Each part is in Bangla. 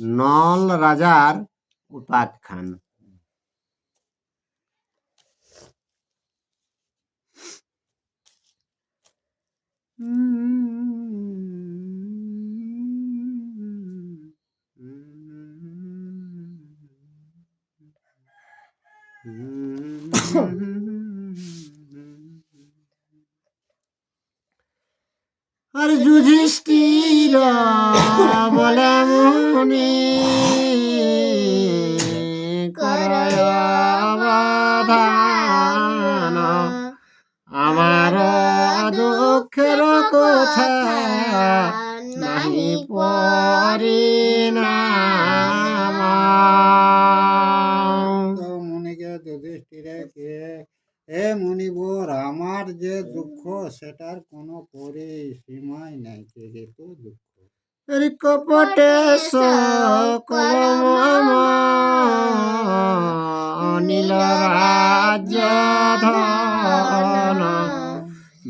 নল রাজার উপাখ্যান আর যুধিষ্ঠির বলে মুনি আমার দুঃখের কথা নাহি পরিণাম হে মুনিবর, আমার যে দুঃখ, সেটার কোনো পরিসীমাই নাই, যেহেতু দুঃখ কপটে কলম অনিল রাজ্য ধন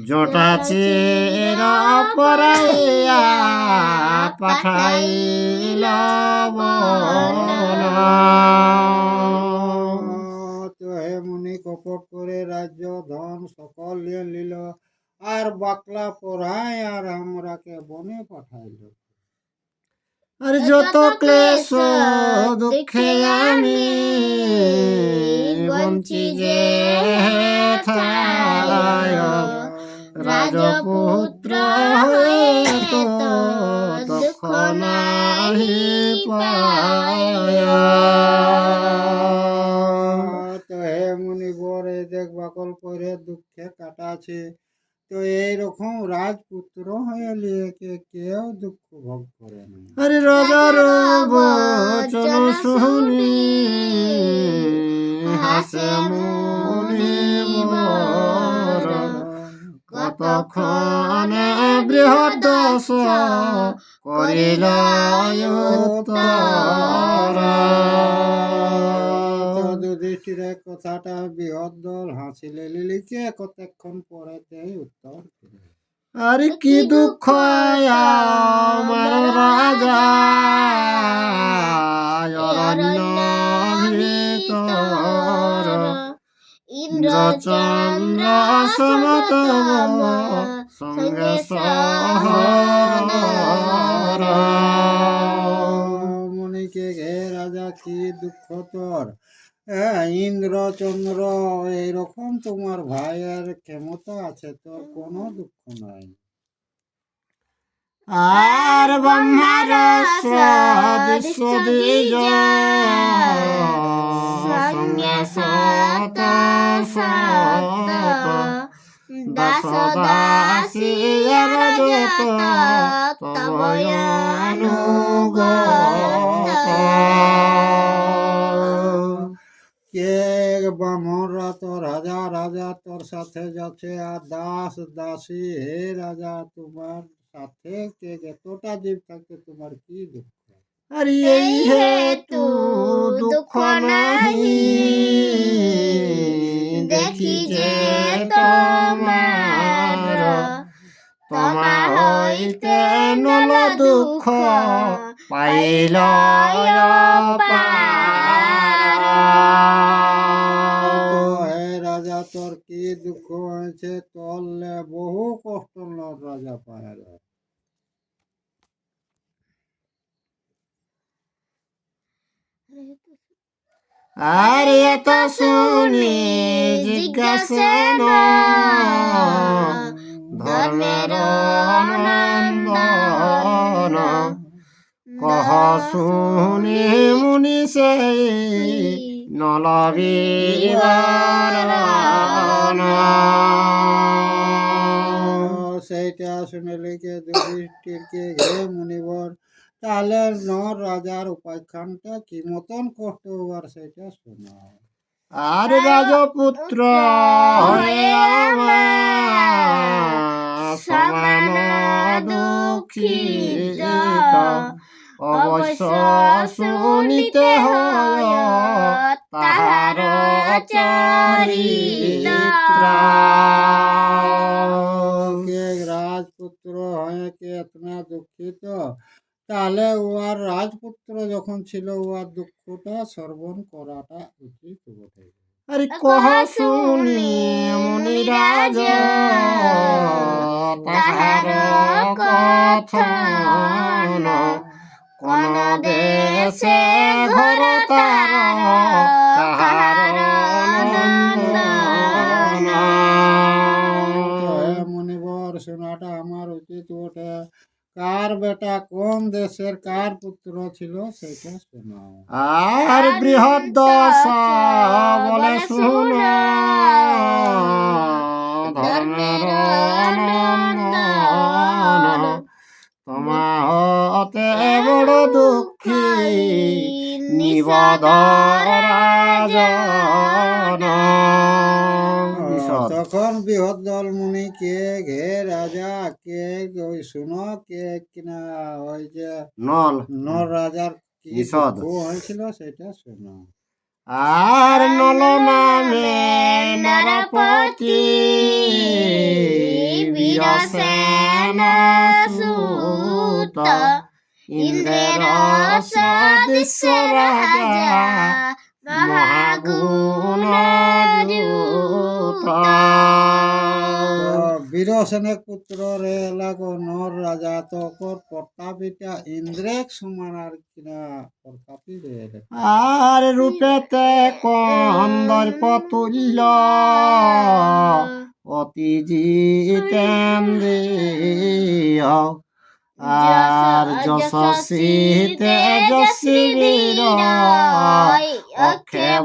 জটা চের পরাইয়া পাঠাইল। কপট করে রাজ্য ধন সকল নিয়ে নিল। আর বাকলা পড়ায় আর আমরাকে বনে পাঠাইল। আর যত ক্লেশ দুঃখে আমি বঞ্চি যে থায়। রাজপুত্র হয়ে তো দুঃখ নাহি পায়। বাকল করে দুঃখে কাটাছে। তো এইরকম রাজপুত্র হয়ে লিয়েকে কেউ দুঃখ ভোগ করে না। আরে রাজার বচন শুনি হাসে মুনি মোর কতক্ষণে বৃহৎ দশ করিল। যুধিষ্ঠিরের কথাটা হাসিলে লিলিকে কতক্ষণ পরেতেই উত্তর। আর কি দুঃখ আমার রাজা ইন্দ্রচন্দ্র সমত সঙ্গে মুনিকে হে রাজা কি দুঃখ তোর? হ্যাঁ ইন্দ্রচন্দ্র এইরকম তোমার ভাইয়ের ক্ষমতা আছে, তোর কোনো দুঃখ নাই। আর ব্রহ্মার সঙ্গে সত সত দাস দাসী যত তবয়ানুগত কে ব্রাহ্মণরা তো রাজা রাজা তোর সাথে যাচ্ছে আর দাস দাসী হে রাজা তোমার সাথে কে এতটা জীব থাকে তোমার কি দুঃখ? আর এই হেতু দুঃখ নাহি। দেখি যে তোমার তোমা হইতে নল দুঃখ। পাইল তো কি দুঃখ হয়েছে তোরলে বহু কষ্ট রাজা পায় আর এত শুনি জিজ্ঞাসেন ধর্মের নন্দন কহ শুনি মুনি সেই সেইটা শুনে লিখে যুধিষ্ঠিরকে হে মুনিবর তাহলে নর রাজার উপাখ্যানটা কি মতন কষ্ট হবার সেটা শোনা। আর রাজপুত্র হয়ে দুঃখিত। অবশ্য শুনিতে হয় তাহার রাজপুত্র হয়ে কে এতনা দুঃখিত? তাহলে উহার রাজপুত্র যখন ছিল উহার দুঃখটা শ্রবণ করাটা উচিত বটে। আরে কহ শুনি মুনিরাজ? তাহার কথন কোন দেশে ঘর তার কার বেটা কোন দেশের কার পুত্র ছিল সেটা শোনাও আর বৃহৎ দশ বলে শুন। ধর্মের তোমা হতে বড় দুঃখী নিবদ রাজন। তখন বৃহৎ দল মুনি কে ঘে রাজা কে ওই শুনো কে কিনা ওই যে নল। নল রাজার কি। হয়েছিল সেটা শোনো। আর নল নামে নরপতি বীরসেন সুত ইন্দ্রের সদৃশ্য রাজা। বীরসেনের পুত্র রে লাগো নর রাজা তকর প্রতাপিটা ইন্দ্রেক সমান আর কিনা প্রতাপী রে আর রূপেতে কন্দর্প তুল্য অতি জিতেন্দ্রিয় আর যশস্বী তেজস্বী বীর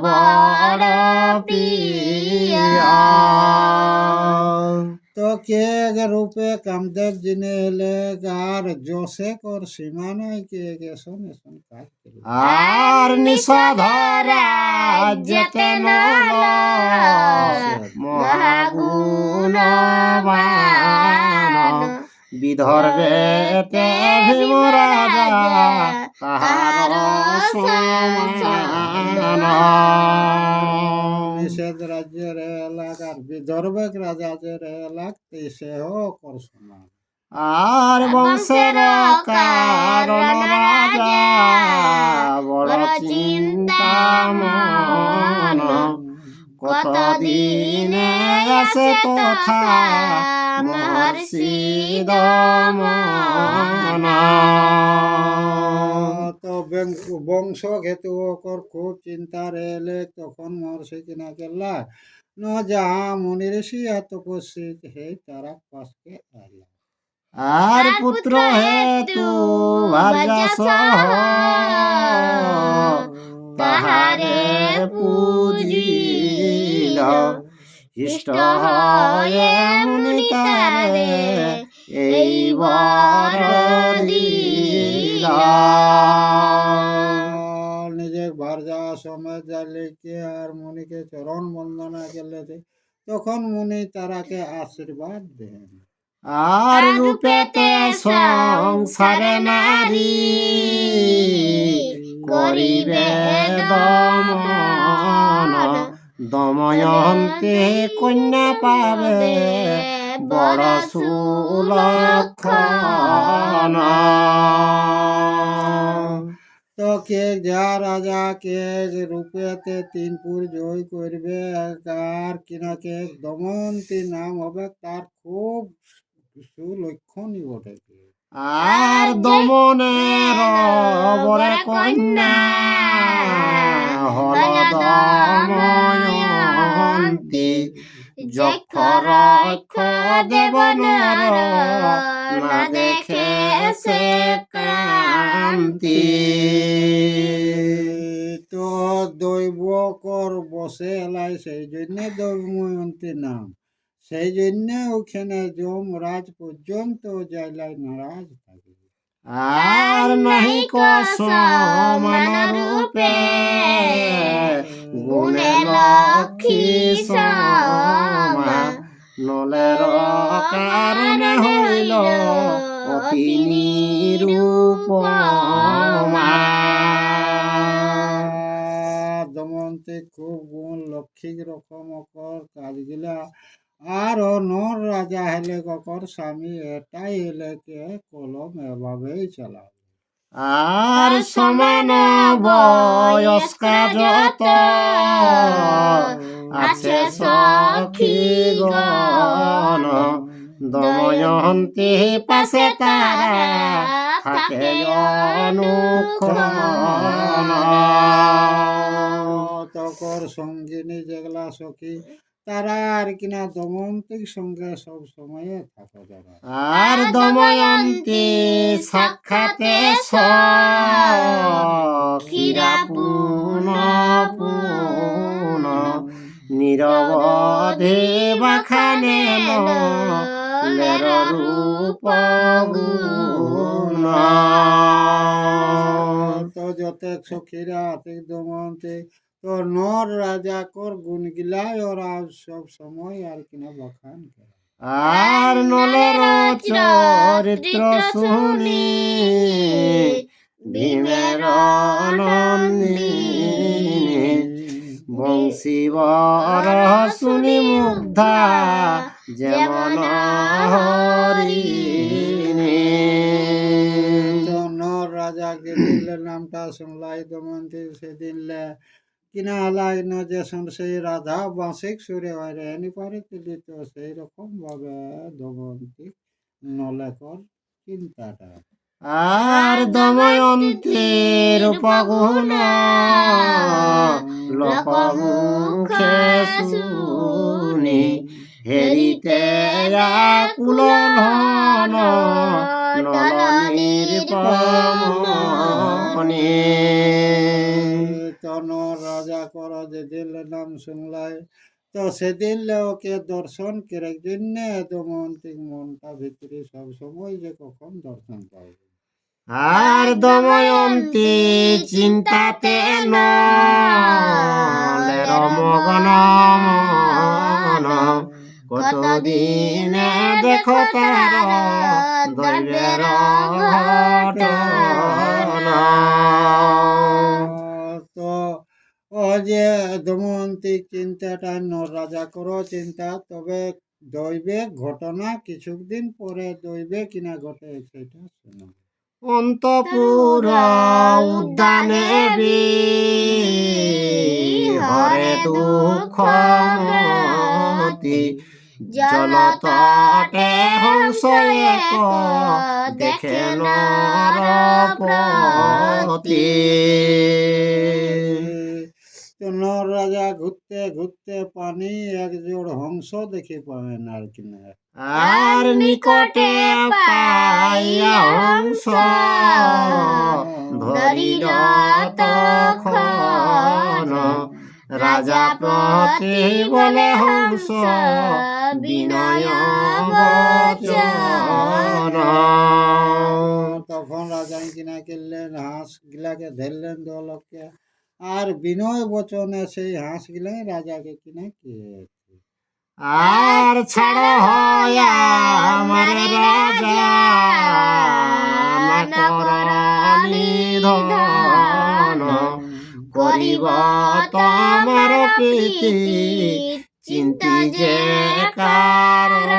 বড় প্রিয়। তো কে রূপে কামদেব জিনে এলে আর জোসে কর সীমা নাই কে গে। শোনে শোন কাজ আর নিষধরা যেতে নল বিদর্ভেতে ভীম রাজা তাহার নিষেধ রাজ্যের এলাকার বিদর্ভক রাজা যে এলাক সেহ কর সমান। আর বংশের কারণ রাজা। বড় চিন্তা মন। কতদিনে আছে দমন তো বংশ ঘেতু ওকর খুব চিন্তা রেলে তখন মহর্ষি কিনা কেলা ন যাহা মুনি ঋষি তপস্বিত হে তারা পাশকে আলা আর পুত্র ভার্যা সহ তাহারে পূজিল। ইষ্ট হয়ে মুনি তারে এই নিজে ভার্যা সময় জালিকে আর মুনিকে চরণ বন্দনা করলে তখন মুনি তারাকে আশীর্বাদ দেন। আর রূপেতে সংসারে নারী করিবে দমন। দময়ন্তে কন্যা পাবে বড় সুলক্ষণ। তো কে যা রাজা কে রূপেতে তিনপুর জয় করবে আর কিনা কে দময়ন্তী নাম হবে তার খুব সুলক্ষণই বটে আর দমনের বরে কন্যা হল দময়ন্তী যক্ষ রক্ষ দেবনের না দেখে সে কান্তি তো দৈব কর বসে এলাই সেই জন্য দৈবময়ন্তী নাম। সেই জন্য ওখানে যমরাজ পর্যন্ত যাইলাই নারাজ। আর নাহি কসমান রূপে গুণে লক্ষ্মী সমা। নলের কারণে হইল অতি নিরূপমা দময়ন্তী খুব গুণ লক্ষ্মী রকম কাজগুলা। আর নর রাজা হেলে ককর স্বামী এটাই হেলে কে কলম এভাবেই চালাবে। আর সমান বয়স্কা যত আছে সখী গণ দময়ন্তী পাশে তারা থাকে অনুক্ষণ। তকর সঙ্গিনী যেগুলা সখী তারা আর কিনা দমন্তির সঙ্গে সব সময়ে থাকা যাবে। আর দময়ন্তী সাক্ষাতে সখীরা পুন পুন নিরবধে বাখানে লের রূপ গুণ। তো যতে সখীরা আতিক দমন্তি তো নর রাজা কর গুণ গিলাই ওরা সব সময় আর কিনা বখান করে। আর নলের চরিত্র শুনি ভীমের নন্দিনী বংশীবর শুনি মুগ্ধা যেমন হরিণী। নর রাজাকে দিলে নামটা শুনলাই দমন্তি সেদিন কিনা লাই ন যে সেই রাধা বাঁশিক সুরে বাইরে এনি পারে তিনি তো সেই রকম ভাবে দমন্তি নলেকর চিন্তাটা। আর দময়ন্তীর উপগুণ লোকমুখে শুনি, হেরিতে কুল ধন নলনীর পমনি। তন রাজা কর যেদিন নাম শুনলাই? তো সেদিন ওকে দর্শন করে জন্য দমন্তি মনটা ভিতরে সব সময় যে কখন দর্শন পাবে। আর দময়ন্তী চিন্তাতে নলের মগন মন, কতদিনে দেখো তার দৈবের ঘটনা। চিন্তাটা নর রাজা করো, চিন্তা তবে দৈবিক ঘটনা কিছুদিন পরে দৈবে কিনা ঘটে সেটা শোনো। অন্তপুর উদ্যানে হরে দুঃখ জলতটে হংস এক দেখে নরপতি তো নর রাজা ঘুরতে ঘুরতে পানি এক জোড় হংস দেখে পাবেন আর কিনা আর নিকটে পাইয়া হংস। ধরিল তখন। রাজা প্রতি বলে হংস বিনয় বচন। তখন রাজা কিনা কিনলেন হাঁস গিলাকে ধরলেন দলকে। আর বিনয় বচনে সেই হাঁস গিলাই রাজাকে কিনা কে আর ছাড় হয় আমার রাজা করিব তোমার প্রীতি চিন্তি যে কারণ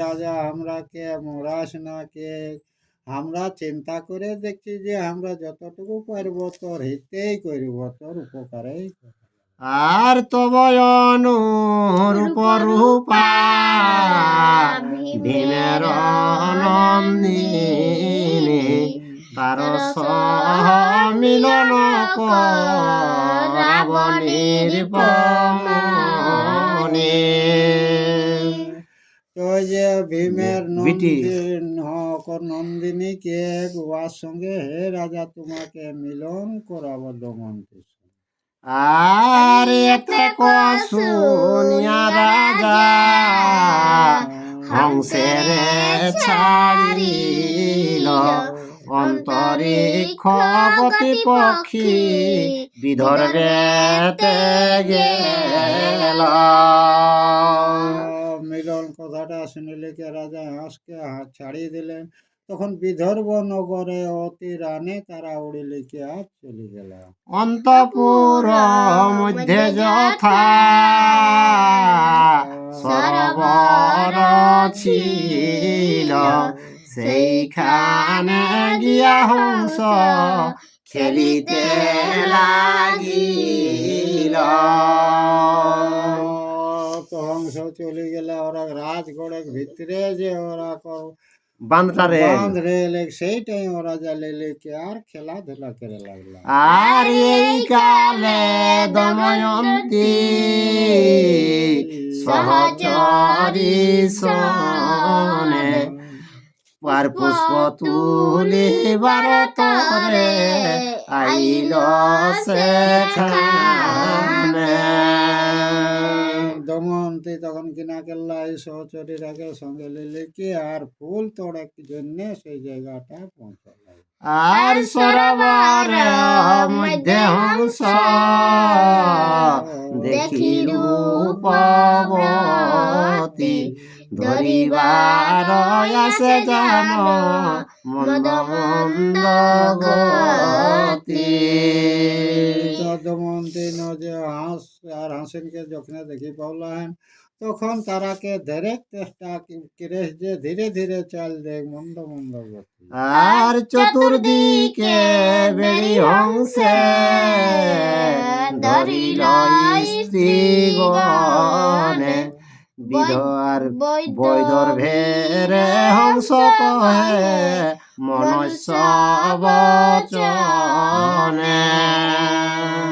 রাজা আমরা কে মোরাস না কে? আমরা চিন্তা করে দেখছি যে আমরা যতটুকু পারব তোর হিতেই করব, তোর উপকারেই আর তবয়ন রূপ রূপা ভীমের নন্দিনী তার মিলন রাবণীর পমনি যে ভীমের। নন্দিন কে উহার সঙ্গে? হে রাজা তোমাকে মিলন করাবো দমন্তি আর এতে শুনিয়া রাজা। হংসের ছাড়িল। অন্তরিক্ষ গতি পক্ষী বিদর্ভে গেল। মিলন কথাটা শুনিলে কে রাজা হাঁসকে ছাড়িয়ে দিলেন। তখন বিদর্ভ নগরে অতি রানে তারা উড়িলে কে আর চলে গেল অন্তপুর মধ্যে যথা ছিল। সেইখানে গিয়া হংস খেলিতে লাগিল। চলে গেলে ওরা রাজগড়ের ভিতরে যে ওরা কর- বান্ধটারে বাঁধ রেলে সেইটাই ওরা জ্বালে লেকে আর খেলাধুলা করে লাগল। আর এই কালে দময়ন্তী সহচরী সনে পার পুষ্প তুলিবার তরে আইল সেখানে দময়ন্তী তখন কিনা কেল্লা এই সহচরীরাকে সঙ্গে লেকে আর ফুল তোড়ার জন্য সেই জায়গাটা পৌঁছালো। আর সরোবর মধ্যে হংস দেখিল পবতী ধরিবার আসে জান মন্দ মন্দ গতি দময়ন্তী হাঁস আর হাসিনকে যখন দেখি পাওলাম তখন তারাকে ধরে চেষ্টা করে যে ধীরে ধীরে চাল দেখ মন্দ মন্দ গতি আর চতুর্দিকে বেড়ি হংসে ধরিল স্ত্রীগণে বিধর বৈদর ভেরে হংস কহে মনুষ্য বচনে।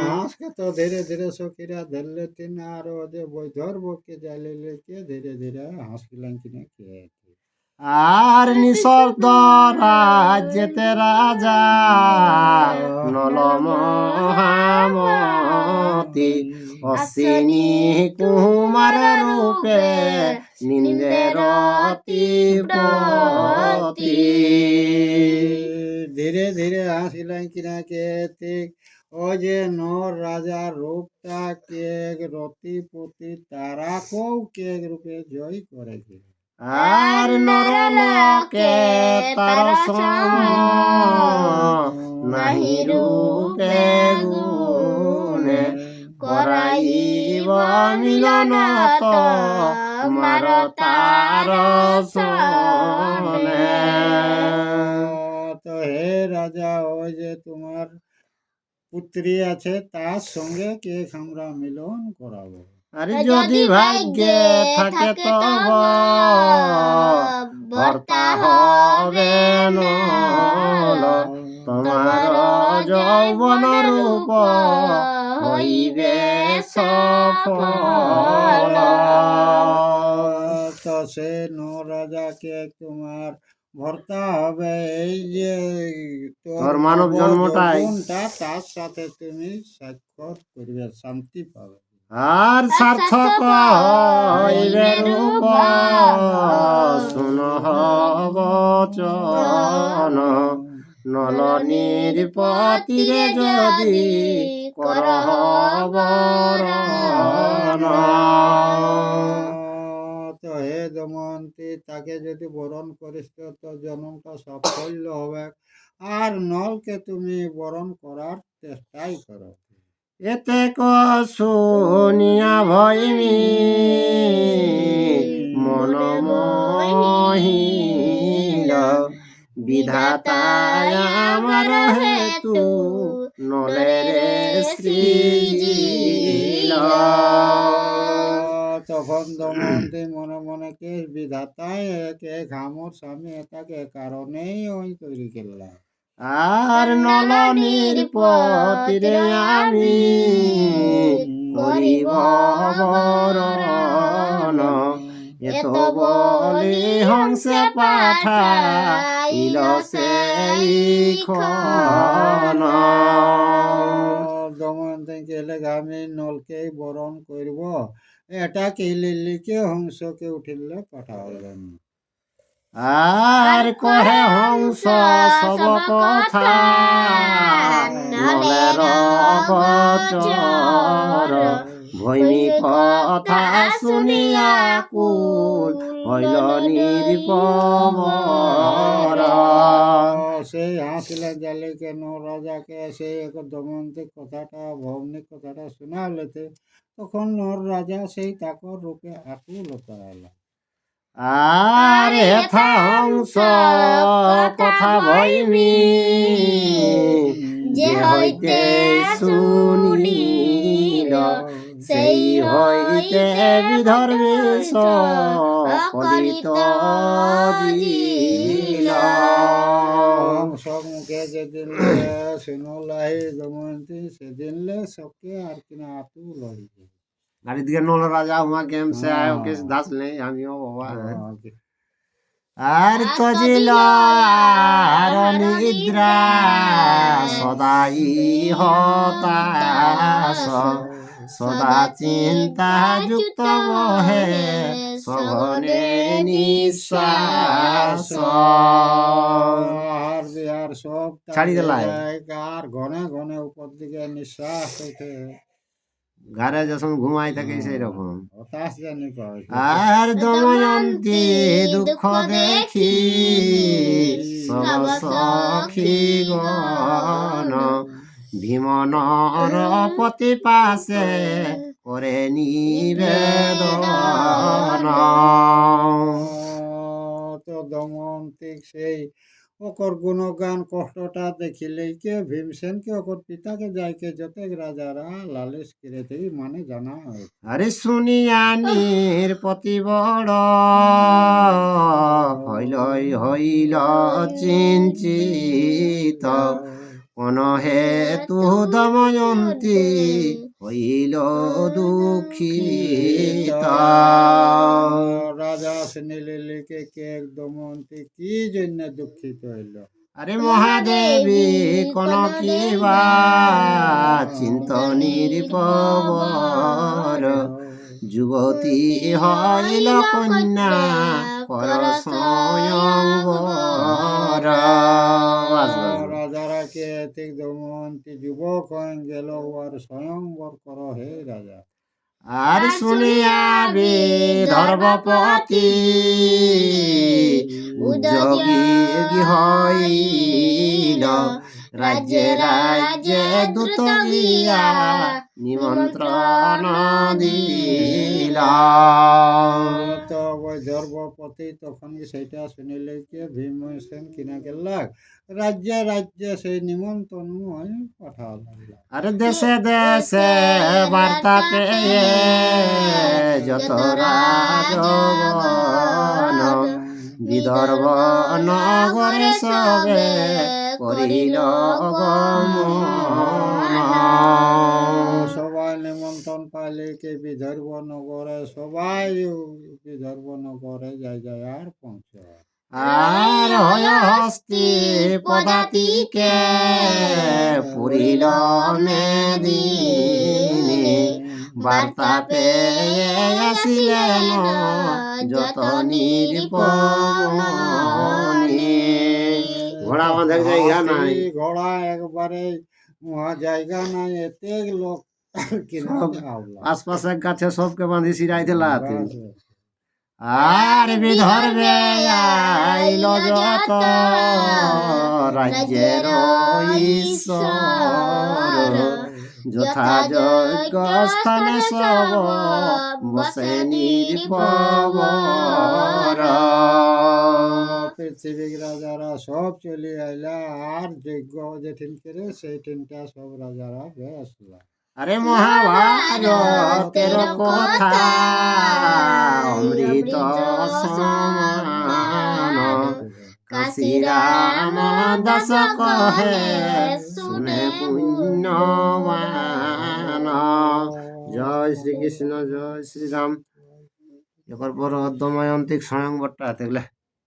হাঁসকে তো ধীরে ধীরে সখীরা ধরলে তিন আর যে বৈধর বকে জালে লেকে ধীরে ধীরে হাসিলেন কিনা কে? আর নিঃশব্দ রাজ্যেতে রাজা নল মহামতি। অশ্বিনী, কুমার রূপে নিন্দের ধীরে ধীরে হাসিলাম কিনা কে ঠিক ও যে নর রাজা রূপটা কে রতিপতি তারা কৌ কে রূপে জয় করে গেল আর নরলোকে তার সম নাহি রূপে গুণে করাইব মিলন তো মার তার সনে। তো হে রাজা, ওই যে তোমার পুত্রী আছে, তার সঙ্গে কে আমরা মিলন করাবো? আরে যদি ভাগ্যে থাকে তব ভর্তা হবে নল তোমার যৌবন রূপ হইবে সফল। তো সে রাজাকে তোমার ভর্তা হবে। এই যে তোর মানব জন্মটাই। তার সাথে তুমি সাক্ষর করবে শান্তি পাবে। আর সার্থক হইবে রূপ। শুন বচন। নল নিরপতিরে যদি কর বরণ। তো হে দময়ন্তী তাকে যদি বরণ করিস তো জন্মটা সাফল্য হবে। আর নলকে তুমি বরণ করার চেষ্টাই করো। এতে ক শুনিয়া ভয়মি। মন মহিল, বিধাতায় আমার হেতু নলেরে সৃজিল। তখন দময়ন্তী মনে মনে কে বিধাতায় একে ঘামর স্বামী, এটাকে কারণেই ওই তৈরি করলাম। আর নলনীর পতিরে আমি করিব বরণ। এত বলি হংসে পাঠাইল সেই খন দময়ন্তী গেলে আমি নলকেই বরণ করব। এটা কে লিলিকে হংসকে উঠিলে পাঠালেন আর কহে হংস সব কথা। নলের বচর ভৈমি কথা শুনিয়া কুল হইল নির্পবর সেই হাসিলা জালে কেন রাজাকে? সেই এক দময়ন্তী কথাটা ভৌমিক কথাটা শোনালেতে তখন নর রাজা সেই তাকর রূপে আকুল হতে এলো আরে হেথা হংস কথা ভইমি যে হইতে শুনিল সেই হইতে বিধর্মী সকলিত দিল মুখে যেদিন শুনলাই দময়ন্তী সেদিন লে সবকে আর কিনা আতু গাড়ি দিকে নল রাজা হুয়া গেম সে আয় ওকে দাস নেই আমিও বাবা আর তজিল আর নিদ্রা সদাই হতাশ সদা চিন্তা যুক্ত বহে সঘনে নিঃশ্বাস আর সব ছাড়ি দিলাই। আর ঘনে ঘনে উপর দিকে নিঃশ্বাস হইতে ঘরে যখন ঘুমাই থাকে সেই রকম আর দময়ন্তী দুঃখ দেখি সব সখী গণ ভীমনর পতি পাশে করে নিবেদন। তো দমন্তিক সেই ওকর গুণগান কষ্টটা দেখিলেই কে ভীমসেনকে ওকর পিতাকে যাইকে যতেক রাজারা লালিশ করে দেই মানে জানা আরে শুনিয়ানির পতি বড় হইল হইল চিঞ্চিত কোন হেতু দময়ন্তী হইল দুঃখিত রাজা লিখে কে দমন্তি কি জন্য দুঃখিত হইল? আরে মহাদেবী কোন কিবা চিন্তনির পবর যুবতী হইল কন্যা গেল আর স্বয়ংবর কর হে রাজা। আর শুনিয়া ধর্মপতি উদ্যোগী হইল রাজ্যে রাজ্যে দূত গিয়া নিমন্ত্রণ দিল তো ধর্মপতি তখন সেইটা শুনিলে কে ভীমসেন কিনা গেলাক। রাজ্যে রাজ্যে সেই নিমন্ত্রণ পাঠাল। আরে দেশে দেশে বার্তা পেয়ে যত রাজগণ বিদর্ভ নগরে সবে করিল সবাই নিমন্ত্রণ পাইলে কে বিদর্ভ নগরে সবাই বিদর্ভ নগরে যাই যায় আর পৌঁছে আর হয় হস্তি পদাতিকে পুরিল মেদিনী। বার্তা পেয়ে আসিলেন যত নির্পণী ঘোড়া বাঁধার জায়গা নাই। ঘোড়া একবারে জায়গা নাই এতে লোক। আশপাশের গাছে সবকে বাঁধি সিরাই দিলা আর বিধর্বে আইল যত রাজ্যের ঈশ্বর যথা যোগ্য স্থানে সব বসে নির্পবর পৃথিবীর রাজারা সব চলে আইলা আর যজ্ঞ যেঠিন করে সেই টিনটা সব রাজারা বেসলা আরে মহাভারতের কথা। অমৃত সমান কাশী রাম দাস কহে শুনে পুণ্যবান জয় শ্রীকৃষ্ণ, জয় শ্রীরাম। এরপর পর দময়ন্তিক স্বয়ংবরটা দেখলে